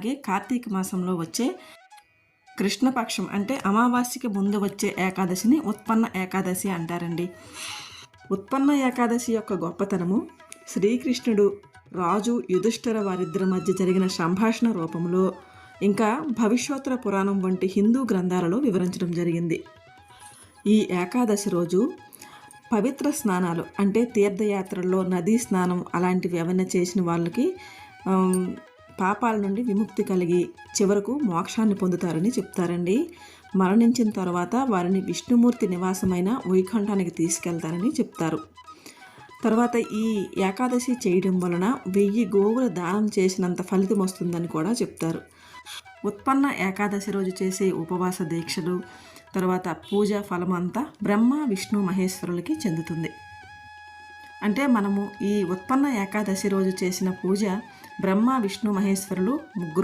అలాగే కార్తీక మాసంలో వచ్చే కృష్ణపక్షం అంటే అమావాస్యకి ముందు వచ్చే ఏకాదశిని ఉత్పన్న ఏకాదశి అంటారండి. ఉత్పన్న ఏకాదశి యొక్క గొప్పతనము శ్రీకృష్ణుడు రాజు యుధిష్ఠర వారిద్దరి మధ్య జరిగిన సంభాషణ రూపంలో ఇంకా భవిష్యోత్తర పురాణం వంటి హిందూ గ్రంథాలలో వివరించడం జరిగింది. ఈ ఏకాదశి రోజు పవిత్ర స్నానాలు అంటే తీర్థయాత్రల్లో నదీ స్నానం అలాంటివి ఏమైనా చేసిన వాళ్ళకి పాపాల నుండి విముక్తి కలిగి చివరకు మోక్షాన్ని పొందుతారని చెప్తారండి. మరణించిన తర్వాత వారిని విష్ణుమూర్తి నివాసమైన వైకుంఠానికి తీసుకెళ్తారని చెప్తారు. తర్వాత ఈ ఏకాదశి చేయడం వలన వెయ్యి గోవుల దానం చేసినంత ఫలితం వస్తుందని కూడా చెప్తారు. ఉత్పన్న ఏకాదశి రోజు చేసే ఉపవాస దీక్షలు తర్వాత పూజ ఫలం అంతా బ్రహ్మ విష్ణు మహేశ్వరులకి చెందుతుంది. అంటే మనము ఈ ఉత్పన్న ఏకాదశి రోజు చేసిన పూజ బ్రహ్మ విష్ణు మహేశ్వరులు ముగ్గురు